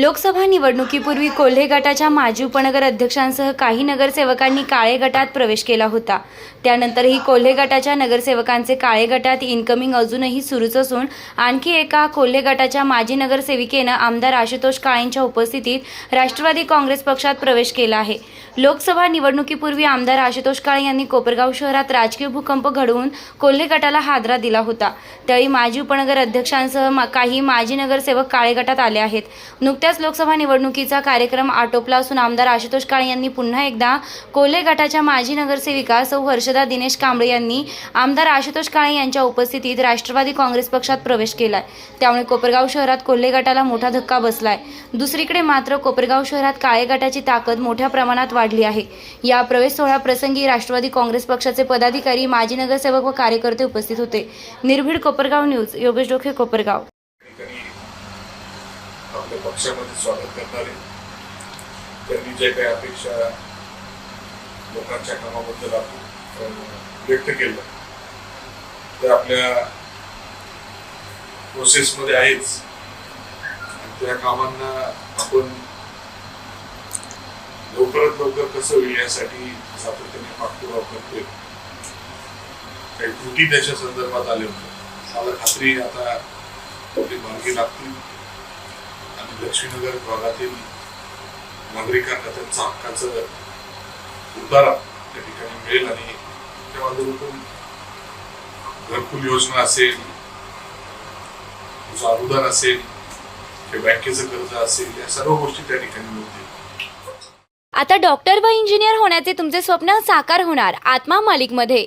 लोकसभा निवडणुकीपूर्वी कोल्हे गटाच्या माजी उपनगर अध्यक्षांसह काही नगरसेवकांनी काळे गटात प्रवेश केला होता. त्यानंतरही कोल्हे गटाच्या नगरसेवकांचे काळे गटात इनकमिंग अजूनही सुरूच असून आणखी एका कोल्हे गटाच्या माजी नगरसेविकेनं आमदार आशुतोष काळेंच्या उपस्थितीत राष्ट्रवादी काँग्रेस पक्षात प्रवेश केला आहे. लोकसभा निवडणुकीपूर्वी आमदार आशुतोष काळे यांनी कोपरगाव शहरात राजकीय भूकंप घडवून कोल्हे गटाला हादरा दिला होता. त्यावेळी माजी उपनगर अध्यक्षांसह काही माजी नगरसेवक काळे गटात आले आहेत. नुकत्याच लोकसभा निवडणुकीचा कार्यक्रम आटोपला असून आमदार आशुतोष काळे यांनी पुन्हा एकदा कोल्हे गटाच्या माजी नगरसेविका सौ हर्षदा दिनेश कांबळे यांनी आमदार आशुतोष काळे यांच्या उपस्थितीत राष्ट्रवादी काँग्रेस पक्षात प्रवेश केलाय. त्यामुळे कोपरगाव शहरात कोल्हे गटाला मोठा धक्का बसलाय. दुसरीकडे मात्र कोपरगाव शहरात काळे गटाची ताकद मोठ्या प्रमाणात वाढली आहे. या प्रवेश सोहळ्याप्रसंगी राष्ट्रवादी काँग्रेस पक्षाचे पदाधिकारी माजी नगरसेवक व कार्यकर्ते उपस्थित होते. निर्भीड कोपरगाव न्यूज योगेश डोखे कोपरगाव. आपल्या पक्षामध्ये स्वागत करणारे. त्यांनी जे काही अपेक्षा लोकांच्या कामाबद्दल आपण व्यक्त केलं ते आपल्या प्रोसेसमध्ये आहेच. त्या कामांना आपण लवकरात लवकर कसं होईल यासाठी सातत्याने पाठपुरावा करतोय. काही त्रुटी त्याच्या संदर्भात आले होते मला खात्री आता ते मार्गी लागतील. लक्ष्मीनगर भागातील नागरिकांना त्यांचा हक्काचं उतारा त्या ठिकाणी मिळेल आणि त्या माध्यमातून घरकुल योजना असेल तुझं अनुदान असेल किंवा बँकेचं कर्ज असेल या सर्व गोष्टी त्या ठिकाणी मिळतील. आता डॉक्टर व इंजिनियर होण्याचे तुमचे स्वप्न साकार होणार आत्मा मालिकमध्ये.